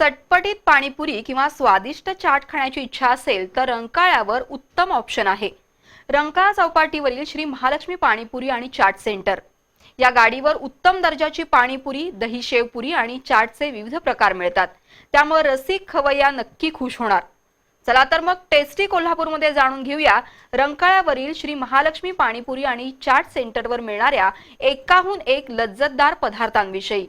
चटपटीत पाणीपुरी किंवा स्वादिष्ट चाट खाण्याची इच्छा असेल तर रंकाळ्यावर उत्तम ऑप्शन आहे. रंकाळा चौपाटीवरील श्री महालक्ष्मी पाणीपुरी आणि चाट सेंटर. या गाडीवर उत्तम दर्जाची पाणीपुरी दही शेवपुरी आणि चाटचे विविध प्रकार मिळतात. त्यामुळे रसिक खवय्या नक्की खुश होणार. चला तर मग टेस्टी कोल्हापूरमध्ये जाणून घेऊया रंकाळ्यावरील श्री महालक्ष्मी पाणीपुरी आणि चाट सेंटरवर मिळणाऱ्या एकाहून एक लज्जतदार पदार्थांविषयी.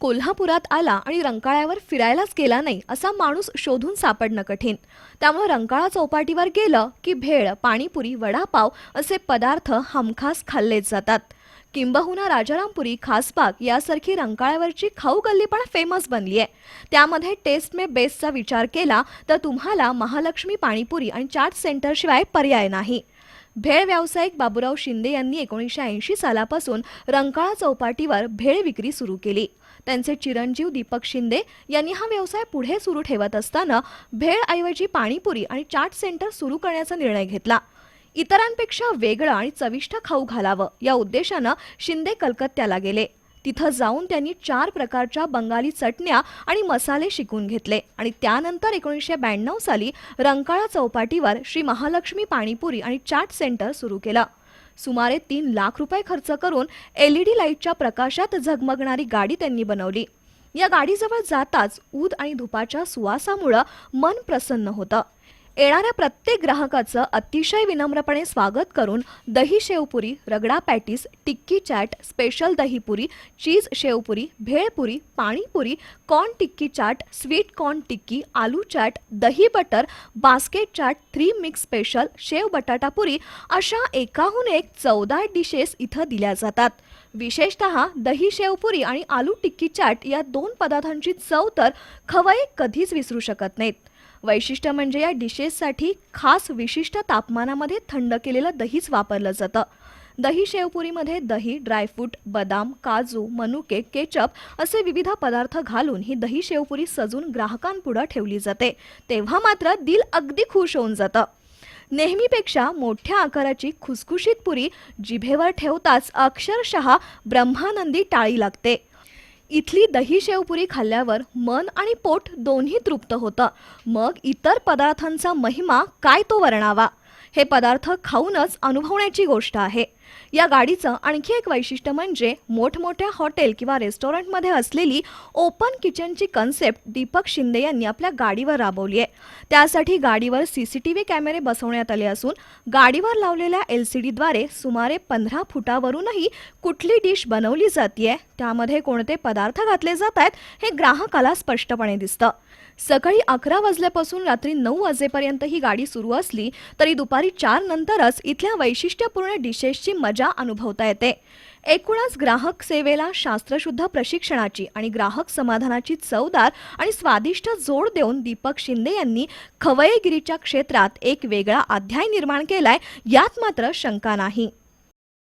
कोल्हापुरात आला आणि रंकाळ्यावर फिरायलाच गेला नाही असा माणूस शोधून सापडणं कठीण. त्यामुळे रंकाळा चौपाटीवर गेलं की भेळ पाणीपुरी वडापाव असे पदार्थ हमखास खाल्लेच जातात. किंबहुना राजारामपुरी खासबाग यासारखी रंकाळ्यावरची खाऊ गल्ली पण फेमस बनली आहे त्यामध्ये टेस्ट मे बेस्टचा विचार केला तर तुम्हाला महालक्ष्मी पाणीपुरी आणि चाट सेंटरशिवाय पर्याय नाही. भेळ व्यावसायिक बाबूराव शिंदे यांनी एकोणीसशे ऐंशी सालापासून रंकाळा चौपाटीवर भेळ विक्री सुरू केली. त्यांचे चिरंजीव दीपक शिंदे यांनी हा व्यवसाय पुढे सुरू ठेवत असताना भेळऐवजी पाणीपुरी आणि चाट सेंटर सुरू करण्याचा निर्णय घेतला. इतरांपेक्षा वेगळं आणि चविष्ट खाऊ घालावं या उद्देशानं शिंदे कलकत्त्याला गेले. तिथं जाऊन त्यांनी चार प्रकारच्या बंगाली चटण्या आणि मसाले शिकून घेतले. आणि त्यानंतर एकोणीसशे ब्याण्णव साली रंकाळा चौपाटीवर श्री महालक्ष्मी पाणीपुरी आणि चाट सेंटर सुरू केलं. सुमारे तीन लाख रुपये खर्च करून एल ई डी लाईटच्या प्रकाशात झगमगणारी गाडी त्यांनी बनवली. या गाडीजवळ जाताच ऊद आणि धुपाच्या सुवासामुळं मन प्रसन्न होतं. येणाऱ्या प्रत्येक ग्राहकाचं अतिशय विनम्रपणे स्वागत करून dahi sev puri ragda patties tikki chaat special dahi puri cheese sev puri bhel puri pani puri corn tikki chaat sweet corn tikki aloo chaat dahi butter basket chaat three mix special sev batata puri अशा एकाहून एक चौदा dishes इथं दिल्या जातात. विशेषतः दही शेवपुरी आणि आलू टिक्की चाट या दोन पदार्थांची चव तर खवय कधीच विसरू शकत नाहीत. वैशिष्ट्य म्हणजे या डिशेससाठी खास विशिष्ट तापमानामध्ये थंड केलेलं दहीच वापरलं जातं. दही शेवपुरीमध्ये दही ड्रायफ्रूट बदाम काजू मनुके केचप असे विविध पदार्थ घालून ही दही शेवपुरी सजून ग्राहकांपुढं ठेवली जाते. तेव्हा मात्र दिल अगदी खुश होऊन जातं. नेहमीपेक्षा मोठ्या आकाराची खुसखुशीत पुरी जिभेवर ठेवताच अक्षरशः ब्रह्मानंदी टाळी लागते. इथली दही शेवपुरी खाल्ल्यावर मन आणि पोट दोन्ही तृप्त होतं. मग इतर पदार्थांचा महिमा काय तो वर्णावा? हे पदार्थ खाऊनच अनुभवण्याची गोष्ट आहे. या गाडीचं आणखी एक वैशिष्ट्य म्हणजे मोठमोठ्या हॉटेल किंवा रेस्टॉरंटमध्ये असलेली ओपन किचनची कन्सेप्ट दीपक शिंदे यांनी आपल्या गाडीवर राबवली आहे. त्यासाठी गाडीवर सी सी टी व्ही कॅमेरे बसवण्यात आले असून गाडीवर लावलेल्या एल सी डीद्वारे सुमारे पंधरा फुटावरूनही कुठली डिश बनवली जाते त्यामध्ये कोणते पदार्थ घातले जात आहेत हे ग्राहकाला स्पष्टपणे दिसतं. सकाळी अकरा वाजल्यापासून रात्री नऊ वाजेपर्यंत ही गाडी सुरू असली तरी दुपारी चार नंतरच इथल्या वैशिष्ट्यपूर्ण डिशेसची मजा अनुभवता येते. एकूणच ग्राहक सेवेला शास्त्रशुद्ध प्रशिक्षणाची आणि ग्राहक समाधानाची चवदार आणि स्वादिष्ट जोड देऊन दीपक शिंदे यांनी खवयेगिरीच्या क्षेत्रात एक वेगळा अध्याय निर्माण केलाय यात मात्र शंका नाही.